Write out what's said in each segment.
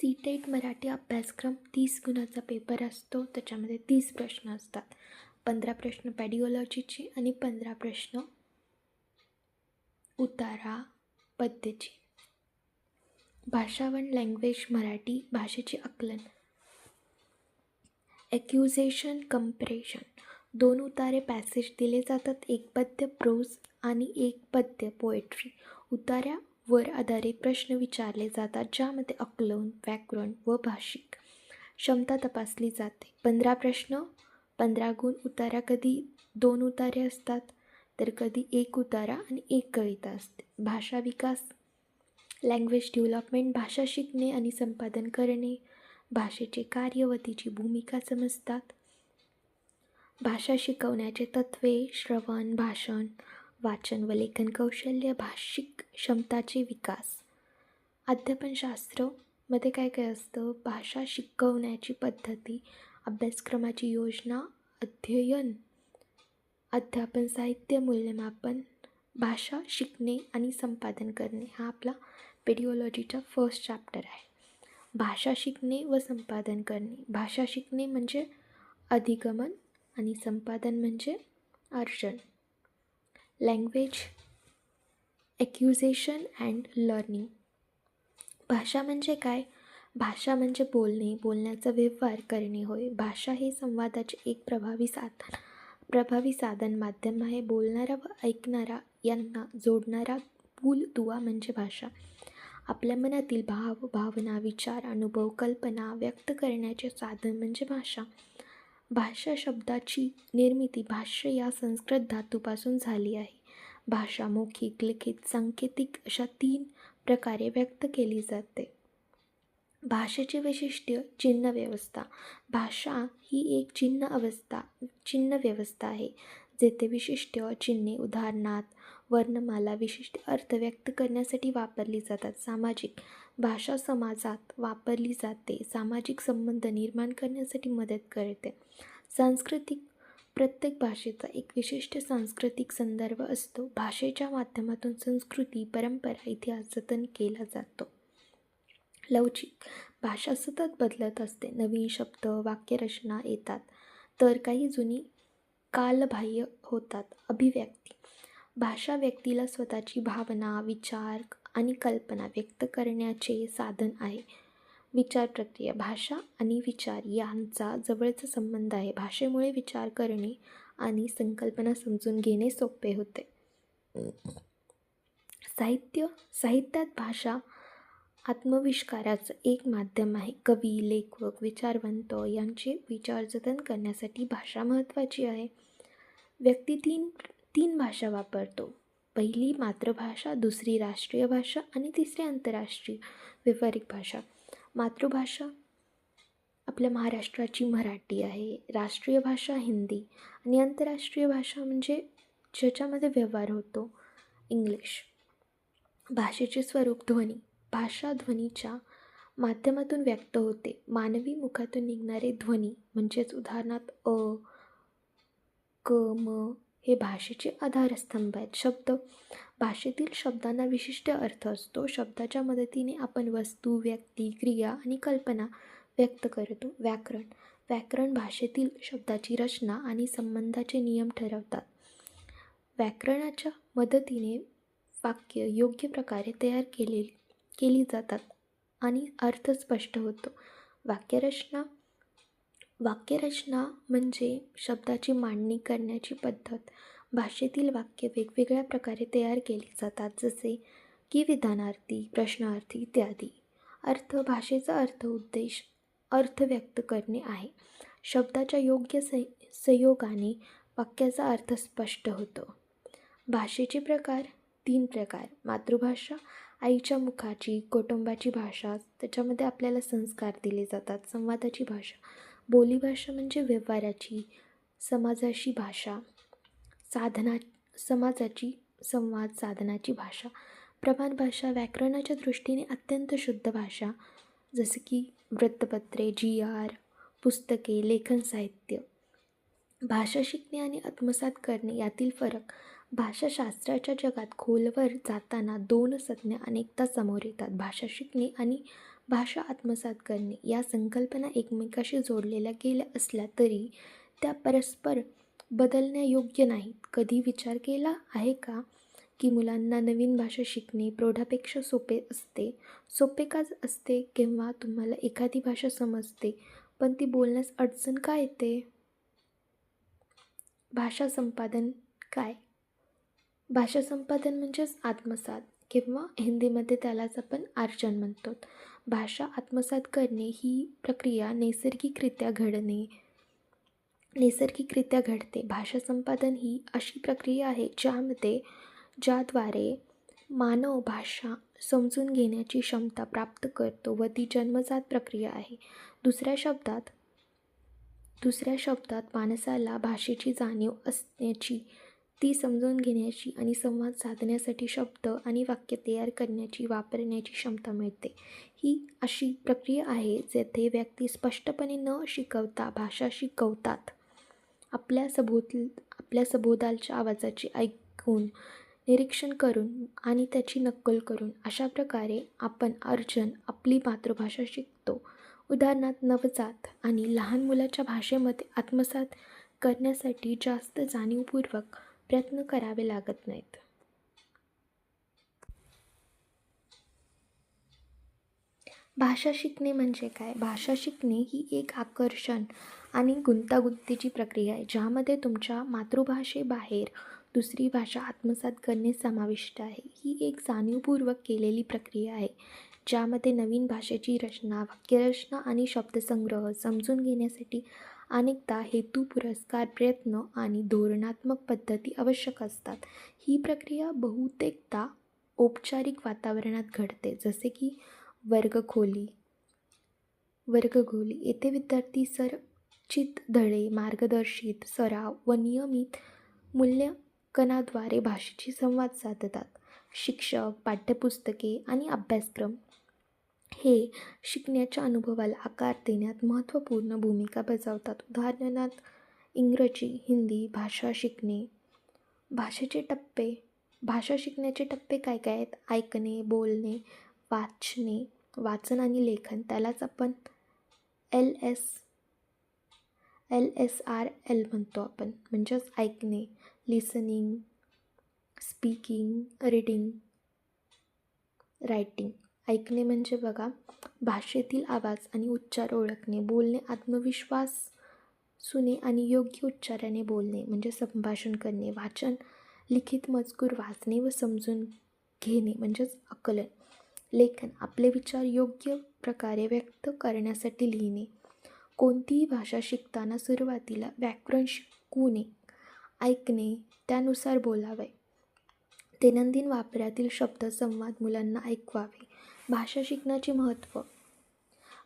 C TET Marathi अभ्यासक्रम तीस गुणाचा paper असतो. त्याच्यामध्ये तीस प्रश्न असतात. पंधरा प्रश्न पॅडिओलॉजीचे आणि पंधरा प्रश्न उतारा पद्यची भाषा वन लँग्वेज मराठी भाषेचे आकलन. Acquisition comprehension. दोन उतारे पॅसेज दिले जातात. एक पद्य प्रोज आणि एक पद्य पोएट्री. वर आधारित प्रश्न विचारले जातात ज्यामध्ये आकलन व्याकरण व भाषिक क्षमता तपासली जाते. पंधरा प्रश्न पंधरा गुण उतारा. कधी दोन उतारे असतात तर कधी एक उतारा आणि एक कविता असते. भाषा विकास लँग्वेज डेव्हलपमेंट भाषा शिकणे आणि संपादन करणे. भाषेचे कार्य व तिची भूमिका समजतात. भाषा शिकवण्याचे तत्त्वे श्रवण भाषण वाचन व लेखन कौशल्य भाषिक क्षमताचे विकास. अध्यापनशास्त्रमध्ये काय काय असतं? भाषा शिकवण्याची पद्धती अभ्यासक्रमाची योजना अध्ययन अध्यापन साहित्य मूल्यमापन भाषा शिकणे आणि संपादन करणे हा आपला पेडिओलॉजीचा फर्स्ट चॅप्टर आहे. भाषा शिकणे व संपादन करणे. भाषा शिकणे म्हणजे अधिगमन आणि संपादन म्हणजे अर्जन. लँग्वेज ॲक्युझेशन अँड लर्निंग भाषा म्हणजे काय? भाषा म्हणजे बोलणे बोलण्याचा व्यवहार करणे होय. भाषा हे संवादाचे एक प्रभावी साधन प्रभावी साधन माध्यम आहे. बोलणारा व ऐकणारा यांना जोडणारा पूल दुवा म्हणजे भाषा. आपल्या मनातील भाव भावना विचार अनुभव कल्पना व्यक्त करण्याचे साधन म्हणजे भाषा. भाषा शब्दाची निर्मिती भाष्य या संस्कृत धातूपासून झाली आहे. भाषा मौखिक लिखित सांकेतिक अशा तीन प्रकारे व्यक्त केली जाते. भाषेचे वैशिष्ट्य चिन्ह व्यवस्था. भाषा ही एक चिन्ह अवस्था चिन्ह व्यवस्था आहे जेथे विशिष्ट चिन्हे उदाहरणार्थ वर्णमाला विशिष्ट अर्थ व्यक्त करण्यासाठी वापरली जातात. सामाजिक भाषा समाजात वापरली जाते. सामाजिक संबंध निर्माण करण्यासाठी मदत करते. सांस्कृतिक प्रत्येक भाषेचा एक विशिष्ट सांस्कृतिक संदर्भ असतो. भाषेच्या माध्यमातून संस्कृती परंपरा इतिहास जतन केला जातो. लवचिक भाषा सतत बदलत असते. नवीन शब्द वाक्यरचना येतात. तर काही जुनी कालबाह्य होतात. अभिव्यक्ती भाषा व्यक्तीला स्वतःची भावना विचार आणि कल्पना व्यक्त करण्याचे साधन आहे. विचार प्रक्रिया भाषा आणि विचार यांचा जवळचा संबंध आहे. भाषेमुळे विचार करणे आणि संकल्पना समजून घेणे सोपे होते. साहित्य साहित्यात भाषा आत्मविष्काराचं एक माध्यम आहे. कवी लेखक विचारवंत यांचे विचार जतन करण्यासाठी भाषा महत्त्वाची आहे. व्यक्ती तीन तीन भाषा वापरतो. पहिली मातृभाषा दुसरी राष्ट्रीय भाषा आणि तिसरी आंतरराष्ट्रीय व्यावहारिक भाषा. मातृभाषा आपल्या महाराष्ट्राची मराठी आहे. राष्ट्रीय भाषा हिंदी आणि आंतरराष्ट्रीय भाषा म्हणजे ज्याच्यामध्ये व्यवहार होतो इंग्लिश. भाषेचे स्वरूप ध्वनी भाषा ध्वनीच्या माध्यमातून व्यक्त होते. मानवी मुखातून निघणारे ध्वनी म्हणजेच उदाहरणार्थ अ क म हे भाषेचे आधारस्तंभ आहेत. शब्द भाषेतील शब्दांना विशिष्ट अर्थ असतो. शब्दाच्या मदतीने आपण वस्तू व्यक्ती क्रिया आणि कल्पना व्यक्त करतो. व्याकरण व्याकरण भाषेतील शब्दाची रचना आणि संबंधाचे नियम ठरवतात. व्याकरणाच्या मदतीने वाक्य योग्य प्रकारे तयार केले केली जातात आणि अर्थ स्पष्ट होतो. वाक्यरचना वाक्यरचना म्हणजे शब्दाची मांडणी करण्याची पद्धत. भाषेतील वाक्य वेगवेगळ्या प्रकारे तयार केली जातात जसे की विधानार्थी प्रश्नार्थी इत्यादी. अर्थ भाषेचा अर्थ उद्देश अर्थ व्यक्त करणे आहे. शब्दाच्या योग्य स संयोगाने वाक्याचा अर्थ स्पष्ट होतो. भाषेचे प्रकार तीन प्रकार. मातृभाषा आईच्या मुखाची कुटुंबाची भाषा त्याच्यामध्ये आपल्याला संस्कार दिले जातात. संवादाची भाषा. बोलीभाषा म्हणजे व्यवहाराची समाजाची भाषा साधना समाजाची संवाद साधनाची भाषा. प्रमाण भाषा व्याकरणाच्या दृष्टीने अत्यंत शुद्ध भाषा जसे की वृत्तपत्रे जी आर पुस्तके लेखन साहित्य. भाषा शिकणे आणि आत्मसात करणे यातील फरक भाषाशास्त्राच्या जगात खोलवर जाताना दोन संज्ञा अनेकदा समोर येतात. भाषा शिकणे आणि भाषा आत्मसात करणे. या संकल्पना एकमेकाशी जोडलेल्या गेल्या असल्या तरी त्या परस्पर बदलण्यायोग्य नाहीत. कधी विचार केला आहे का की मुलांना नवीन भाषा शिकणे प्रौढापेक्षा सोपे असते? सोपे का असते केव्हा तुम्हाला एखादी भाषा समजते पण ती बोलण्यास अडचण का येते? भाषा संपादन काय? भाषा संपादन म्हणजेच आत्मसात किंवा हिंदीमध्ये त्यालाच आपण आर्जन म्हणतो. भाषा आत्मसात करणे ही प्रक्रिया नैसर्गिकरित्या घडणे नैसर्गिकरित्या घडते. भाषा संपादन ही अशी प्रक्रिया आहे ज्यामध्ये ज्याद्वारे मानव भाषा समजून घेण्याची क्षमता प्राप्त करतो व ती जन्मजात प्रक्रिया आहे. दुसऱ्या शब्दात दुसऱ्या शब्दात माणसाला भाषेची जाणीव असण्याची ती समजून घेण्याची आणि संवाद साधण्यासाठी शब्द आणि वाक्य तयार करण्याची वापरण्याची क्षमता मिळते. ही अशी प्रक्रिया आहे जेथे व्यक्ती स्पष्टपणे न शिकवता भाषा शिकवतात. आपल्या सभोत आपल्या सभोवतालच्या आवाजाची ऐकून निरीक्षण करून आणि त्याची नक्कल करून अशा प्रकारे आपण अर्जन आपली मातृभाषा शिकतो. उदाहरणार्थ नवजात आणि लहान मुलाच्या भाषेमध्ये आत्मसात करण्यासाठी जास्त जाणीवपूर्वक प्रयत्न करावे लागत नाहीत. भाषा शिकणे म्हणजे काय? भाषा शिकणे ही एक आकर्षण आणि गुंतागुंतीची प्रक्रिया आहे ज्यामध्ये तुमच्या मातृभाषेबाहेर दुसरी भाषा आत्मसात करणे समाविष्ट आहे. ही एक जाणीवपूर्वक केलेली प्रक्रिया आहे ज्यामध्ये नवीन भाषेची रचना वाक्यरचना आणि शब्दसंग्रह समजून घेण्यासाठी अनेकदा हेतू पुरस्कार प्रयत्न आणि धोरणात्मक पद्धती आवश्यक असतात. ही प्रक्रिया बहुतेकदा औपचारिक वातावरणात घडते जसे की वर्गखोली. वर्गखोली येथे विद्यार्थी सरचित धडे मार्गदर्शित सराव व नियमित मूल्यांकनाद्वारे भाषेची संवाद साधतात. शिक्षक पाठ्यपुस्तके आणि अभ्यासक्रम हे शिकण्याच्या अनुभवाला आकार देण्यात महत्त्वपूर्ण भूमिका बजावतात. उदाहरणार्थ इंग्रजी हिंदी भाषा शिकणे. भाषेचे टप्पे भाषा शिकण्याचे टप्पे काय काय आहेत? ऐकणे बोलणे वाचणे वाचन आणि लेखन. त्यालाच आपण L S L S R L म्हणतो आपण. म्हणजेच ऐकणे लिसनिंग स्पीकिंग रीडिंग रायटिंग. ऐकणे म्हणजे बघा भाषेतील आवाज आणि उच्चार ओळखणे बोलणे आत्मविश्वास सुने आणि योग्य उच्चाराने बोलणे म्हणजे संभाषण करणे वाचन लिखित मजकूर वाचणे व समजून घेणे म्हणजेच आकलन. लेखन आपले विचार योग्य प्रकारे व्यक्त करण्यासाठी लिहिणे. कोणतीही भाषा शिकताना सुरुवातीला व्याकरण शिकू नये ऐकणे त्यानुसार बोलावे. दैनंदिन वापरातील शब्द संवाद मुलांना ऐकवावे. भाषा शिकण्याचे महत्त्व.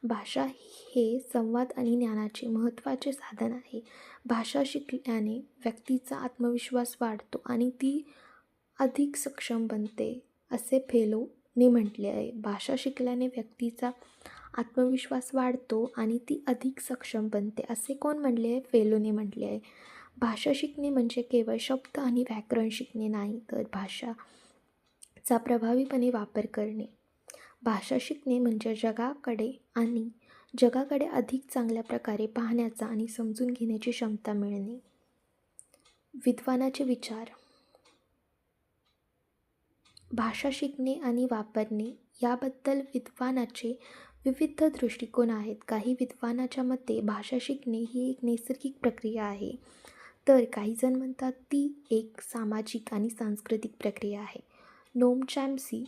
भाषा हे संवाद आणि ज्ञानाचे महत्त्वाचे साधन आहे. भाषा शिकल्याने व्यक्तीचा आत्मविश्वास वाढतो आणि ती अधिक सक्षम बनते असे फेलोने म्हटले आहे. भाषा शिकल्याने व्यक्तीचा आत्मविश्वास वाढतो आणि ती अधिक सक्षम बनते असे कोण म्हणले आहे? फेलोने म्हटले आहे. भाषा शिकणे म्हणजे केवळ शब्द आणि व्याकरण शिकणे नाही तर भाषाचा प्रभावीपणे वापर करणे. भाषा शिकणे म्हणजे जगाकडे आणि जगाकडे अधिक चांगल्या प्रकारे पाहण्याचा आणि समजून घेण्याची क्षमता मिळणे. विद्वानाचे विचार. भाषा शिकणे आणि वापरणे याबद्दल विद्वानाचे विविध दृष्टिकोन आहेत. काही विद्वानाच्या मते भाषा शिकणे ही एक नैसर्गिक प्रक्रिया आहे. तर काही जण म्हणतात ती एक सामाजिक आणि सांस्कृतिक प्रक्रिया आहे. नोम चॅम्सी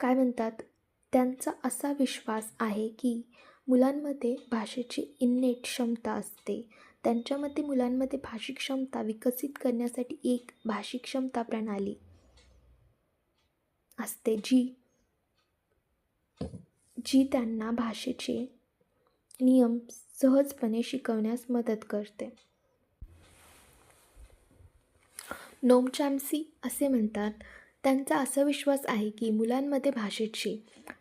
काय म्हणतात? त्यांचा असा विश्वास आहे की मुलांमध्ये भाषेची इन्नेट क्षमता असते. त्यांच्या मते मुलांमध्ये भाषिक क्षमता विकसित करण्यासाठी एक भाषिक क्षमता प्रणाली असते जी जी त्यांना भाषेचे नियम सहजपणे शिकवण्यास मदत करते. नोम चॅम्सी असे म्हणतात त्यांचा असा विश्वास आहे की मुलांमध्ये भाषेची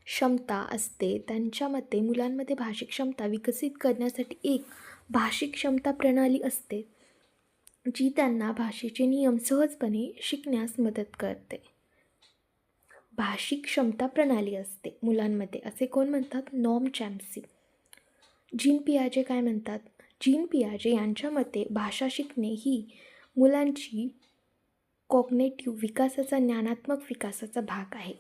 क्षमता असते. त्यांच्या मते मुलांमध्ये भाषिक क्षमता विकसित करण्यासाठी एक भाषिक क्षमता प्रणाली असते जी त्यांना भाषेचे नियम सहजपणे शिकण्यास मदत करते. भाषिक क्षमता प्रणाली असते मुलांमध्ये असे कोण म्हणतात? नॉम चॅम्सी जीन पियाजे काय म्हणतात? जीन पियाजे यांच्या मते भाषा शिकणे ही मुलांची कॉग्नेटिव्ह विकासाचा ज्ञानात्मक विकासाचा भाग आहे.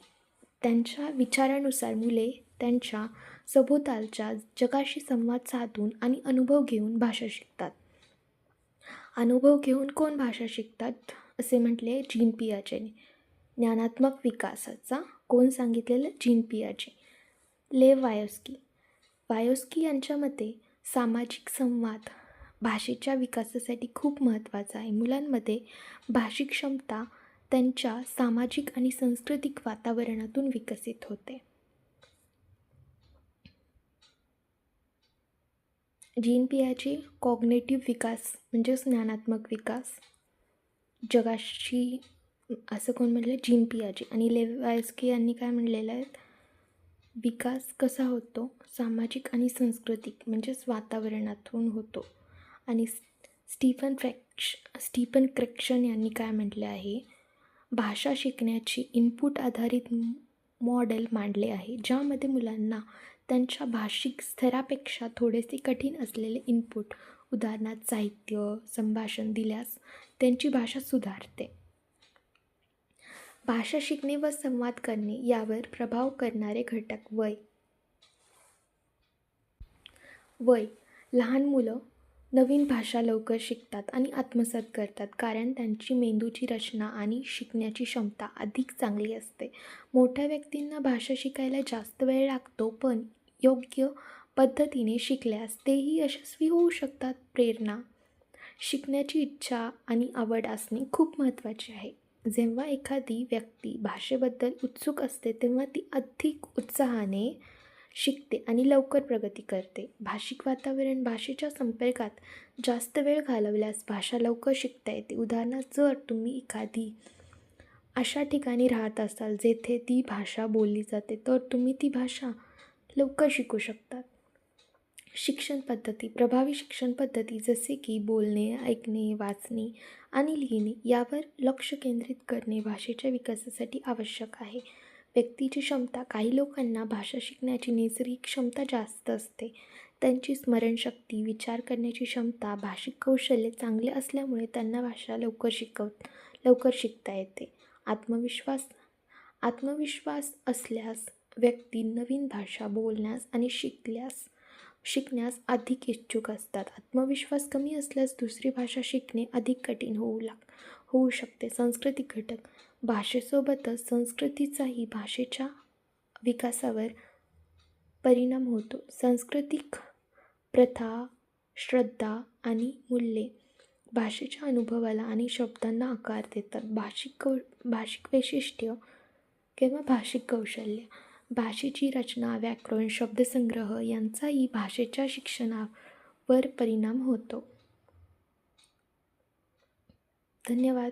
त्यांच्या विचारानुसार मुले त्यांच्या सभोवतालच्या जगाशी संवाद साधून आणि अनुभव घेऊन भाषा शिकतात. अनुभव घेऊन कोण भाषा शिकतात? असे म्हटले जीन पियाजेने ज्ञानात्मक विकासाचा कोण सांगितलेलं? जीन पियाजे लेव वायोस्की. वायोस्की यांच्या मते सामाजिक संवाद भाषेच्या विकासासाठी खूप महत्त्वाचा आहे. मुलांमध्ये भाषिक क्षमता त्यांच्या सामाजिक आणि सांस्कृतिक वातावरणातून विकसित होते. जीन पियाचे कॉग्नेटिव्ह विकास म्हणजेच ज्ञानात्मक विकास. जगाशी असं कोण म्हणलं? जीन पियाजे आणि लेवायस्की यांनी काय म्हणलेलं आहे? विकास कसा होतो? सामाजिक आणि सांस्कृतिक म्हणजेच वातावरणातून होतो. आणि स्टीफन फ्रॅक्श स्टीफन क्रेक्शन यांनी काय म्हटले आहे? भाषा शिकण्याची इनपुट आधारित मॉडेल मांडले आहे ज्यामध्ये मुलांना त्यांच्या भाषिक स्तरापेक्षा थोडेसे कठीण असलेले इनपुट उदाहरणार्थ साहित्य संभाषण दिल्यास त्यांची भाषा सुधारते. भाषा शिकणे व संवाद करणे यावर प्रभाव करणारे घटक वय. वय. लहान मुलं नवीन भाषा लवकर शिकतात आणि आत्मसात करतात कारण त्यांची मेंदूची रचना आणि शिकण्याची क्षमता अधिक चांगली असते. मोठ्या व्यक्तींना भाषा शिकायला जास्त वेळ लागतो पण योग्य पद्धतीने शिकल्यास तेही यशस्वी होऊ शकतात. प्रेरणा शिकण्याची इच्छा आणि आवड असणे खूप महत्त्वाचे आहे. जेव्हा एखादी व्यक्ती भाषेबद्दल उत्सुक असते तेव्हा ती अधिक उत्साहाने शिकते आणि लवकर प्रगती करते. भाषिक वातावरण भाषेच्या संपर्कात जास्त वेळ घालवल्यास भाषा लवकर शिकता येते. उदाहरणार्थ जर तुम्ही एखादी अशा ठिकाणी राहत असाल जेथे ती भाषा बोलली जाते तर तुम्ही ती भाषा लवकर शिकू शकतात शिक्षण पद्धती प्रभावी शिक्षण पद्धती जसे की बोलणे ऐकणे वाचणे आणि लिहिणे यावर लक्ष केंद्रित करणे भाषेच्या विकासासाठी आवश्यक आहे. व्यक्तीची क्षमता काही लोकांना भाषा शिकण्याची नैसर्गिक क्षमता जास्त असते. त्यांची स्मरणशक्ती विचार करण्याची क्षमता भाषिक कौशल्य चांगले असल्यामुळे त्यांना भाषा लवकर शिकव लवकर शिकता येते. आत्मविश्वास आत्मविश्वास असल्यास व्यक्ती नवीन भाषा बोलण्यास आणि शिकल्यास शिकण्यास अधिक इच्छुक असतात. आत्मविश्वास कमी असल्यास दुसरी भाषा शिकणे अधिक कठीण होऊ लाग होऊ शकते. सांस्कृतिक घटक भाषेसोबतच संस्कृतीचाही भाषेच्या विकासावर परिणाम होतो. सांस्कृतिक प्रथा श्रद्धा आणि मूल्ये भाषेच्या अनुभवाला आणि शब्दांना आकार देतात. भाषिक कौ भाषिक वैशिष्ट्य किंवा भाषिक कौशल्य. भाषेची रचना व्याकरण शब्दसंग्रह यांचाही भाषेच्या शिक्षणावर परिणाम होतो. धन्यवाद.